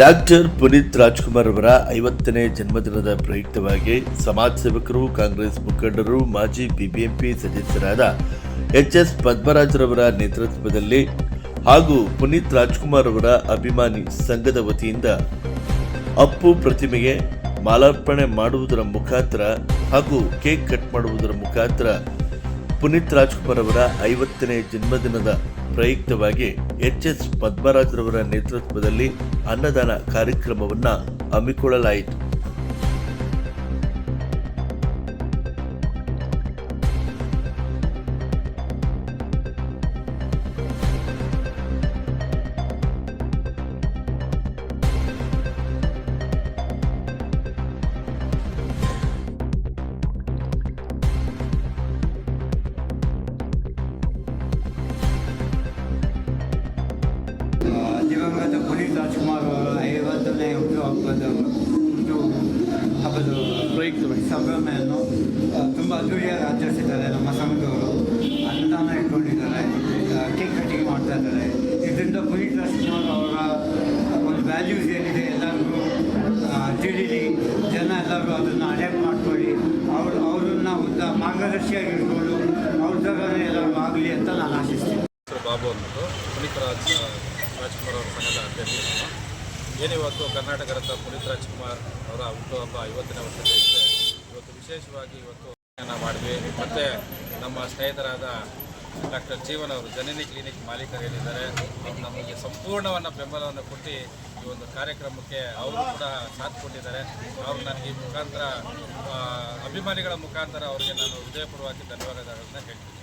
Doctor Puneeth Rajkumar ಅವರ ಐವತ್ತನೇ ಜನ್ಮದಿನದ ಪ್ರಯುಕ್ತವಾಗಿ ಸಮಾಜ ಸೇವಕರು, ಕಾಂಗ್ರೆಸ್ ಮುಖಂಡರು, ಮಾಜಿ ಬಿಬಿಎಂಪಿ ಸದಸ್ಯರಾದ ಎಚ್ ಎಸ್ ಪದ್ಮರಾಜರವರ ನೇತೃತ್ವದಲ್ಲಿ ಹಾಗೂ ಪುನೀತ್ ರಾಜ್ಕುಮಾರ್ ಅವರ ಅಭಿಮಾನಿ ಸಂಘದ ವತಿಯಿಂದ ಅಪ್ಪು ಪ್ರತಿಮೆಗೆ ಮಾಲಾರ್ಪಣೆ ಮಾಡುವುದರ ಮುಖಾಂತರ ಹಾಗೂ ಕೇಕ್ ಕಟ್ ಮಾಡುವುದರ ಮುಖಾಂತರ ಪುನೀತ್ ರಾಜ್ಕುಮಾರ್ ಅವರ ಐವತ್ತನೇ ಜನ್ಮದಿನದ ಪ್ರಯುಕ್ತವಾಗಿ ಎಚ್ ಎಸ್ ಪದ್ಮರಾಜ್ರವರ ನೇತೃತ್ವದಲ್ಲಿ ಅನ್ನದಾನ ಕಾರ್ಯಕ್ರಮವನ್ನು ಹಮ್ಮಿಕೊಳ್ಳಲಾಯಿತು. ದಿವಂಗತ ಪುನೀತ್ ರಾಜ್ಕುಮಾರ್ ಅವರ ಐವತ್ತನೇ ಹುಟ್ಟುಹಬ್ಬದ ಹುಟ್ಟು ಹಬ್ಬದ ಪ್ರಯುಕ್ತ ಸಂಭ್ರಮೆಯನ್ನು ತುಂಬ ಅದ್ದೂರಿಯಾಗಿ ಆಚರಿಸಿದ್ದಾರೆ ನಮ್ಮ ಸಂಘದವರು. ಅನ್ನದಾನ ಇಟ್ಕೊಂಡಿದ್ದಾರೆ. ಕೇಕ್ ಕಟಿಂಗ್ ಮಾಡ್ತಾ ಇದ್ದಾರೆ. ಇದರಿಂದ ಪುನೀತ್ ರಾಜ್ಕುಮಾರ್ ಅವರ ಒಂದು ವ್ಯಾಲ್ಯೂಸ್ ಏನಿದೆ ಎಲ್ಲರಿಗೂ ತಿಳಿಲಿ. ಜನ ಎಲ್ಲರೂ ಅದನ್ನು ಅಡ್ಯಾಪ್ಟ್ ಮಾಡ್ಕೊಳ್ಳಿ. ಅವರು ಅವರನ್ನು ಒಂದು ಮಾರ್ಗದರ್ಶಿಯಾಗಿ ಇಟ್ಕೊಂಡು ಅವ್ರ ಥರನೇ ಎಲ್ಲರೂ ಆಗಲಿ ಅಂತ ನಾನು ಆಶಿಸ್ತೀನಿ ಹೆಸರು ಬಾಬು ಅಂದ್ಬಿಟ್ಟು ಪುನೀತ್ ರಾಜ್ ರಾಜ್ಕುಮಾರ್ ಅವರ ಸಂಘದ ಅಭ್ಯರ್ಥಿ ನಾನು ಏನಿವತ್ತು ಕರ್ನಾಟಕ ರತ್ನ ಪುನೀತ್ ರಾಜ್ಕುಮಾರ್ ಅವರ ಹುಟ್ಟುಹಬ್ಬ ಐವತ್ತನೇ ವರ್ಷದ ಇದೆ. ಇವತ್ತು ವಿಶೇಷವಾಗಿ ಇವತ್ತು ಮಾಡಿದ್ವಿ. ಮತ್ತು ನಮ್ಮ ಸ್ನೇಹಿತರಾದ ಡಾಕ್ಟರ್ ಜೀವನ್ ಅವರು, ಜನನಿ ಕ್ಲಿನಿಕ್ ಮಾಲೀಕರು ಏನಿದ್ದಾರೆ ಅವರು ನಮಗೆ ಸಂಪೂರ್ಣವನ್ನು ಬೆಂಬಲವನ್ನು ಕೊಟ್ಟು ಈ ಒಂದು ಕಾರ್ಯಕ್ರಮಕ್ಕೆ ಅವರು ಕೂಡ ಸಾಥ್ ಕೊಟ್ಟಿದ್ದಾರೆ. ಅವರು ನನಗೆ ಈ ಮುಖಾಂತರ ಅಭಿಮಾನಿಗಳ ಮುಖಾಂತರ ಅವರಿಗೆ ನಾನು ಹೃದಯಪೂರ್ವಕ ಧನ್ಯವಾದಗಳನ್ನು ಹೇಳ್ತೀನಿ.